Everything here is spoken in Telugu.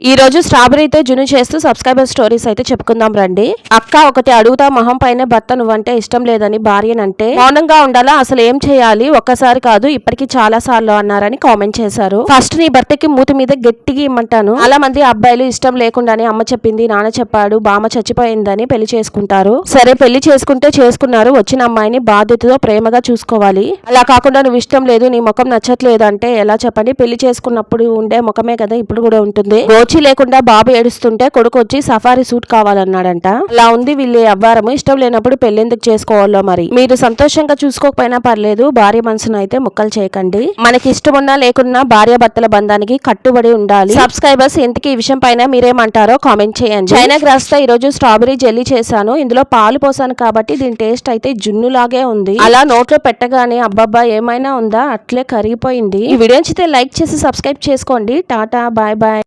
ఈ రోజు స్ట్రాబెరీతో జును చేస్తూ సబ్స్క్రైబర్ స్టోరీస్ అయితే చెప్పుకుందాం రండి. అక్క ఒకటి అడుగుతా మొహం పైన భర్త నువ్వంటే ఇష్టం లేదని భార్యనంటే మౌనంగా ఉండాలా? అసలు ఏం చేయాలి? ఒక్కసారి కాదు ఇప్పటికి చాలా సార్లు అన్నారని కామెంట్ చేశారు. ఫస్ట్ నీ భర్తకి మూతి మీద గట్టిగా ఇమ్మంటాను. చాలా మంది అబ్బాయిలు ఇష్టం లేకుండానే అమ్మ చెప్పింది నాన్న చెప్పాడు బామ్మ చచ్చిపోయిందని పెళ్ళి చేసుకుంటారు. సరే పెళ్ళి చేసుకుంటే చేసుకున్నారు వచ్చిన అమ్మాయిని బాధ్యతతో ప్రేమగా చూసుకోవాలి. అలా కాకుండా నువ్వు ఇష్టం లేదు నీ ముఖం నచ్చట్లేదు అంటే ఎలా చెప్పండి? పెళ్ళి చేసుకున్నప్పుడు ఉండే ముఖమే కదా ఇప్పుడు కూడా ఉంటుంది. గోచి లేకుండా బాబు ఏడుస్తుంటే కొడుకు వచ్చి సఫారీ సూట్ కావాలన్నాడంట. అలా ఉంది వీళ్ళ అవ్వారము ఇష్టం లేనప్పుడు పెళ్ళి చేసుకోవాలో మరి. మీరు సంతోషంగా చూసుకోకపోయినా పర్లేదు భార్య మనసును అయితే ముక్కలు చేయకండి. మనకి ఇష్టమున్నా లేకున్నా భార్య భర్తల బంధానికి కట్టుబడి ఉండాలి. సబ్స్క్రైబర్స్ ఇంతకీ ఈ విషయం పైన మీరేమంటారో కామెంట్ చేయండి. చైనా గ్రాస్తో ఈరోజు స్ట్రాబెరీ జెల్లీ చేశాను. ఇందులో పాలు పోసాను కాబట్టి దీని టేస్ట్ అయితే జున్ను లాగే ఉంది. అలా నోట్లో పెట్టగానే అబ్బబ్బా ఏమైనా ఉందా? అట్లే కరిగిపోయింది. ఈ వీడియో నచ్చితే లైక్ చేసి సబ్స్క్రైబ్ చేసుకోండి. Tata bye bye.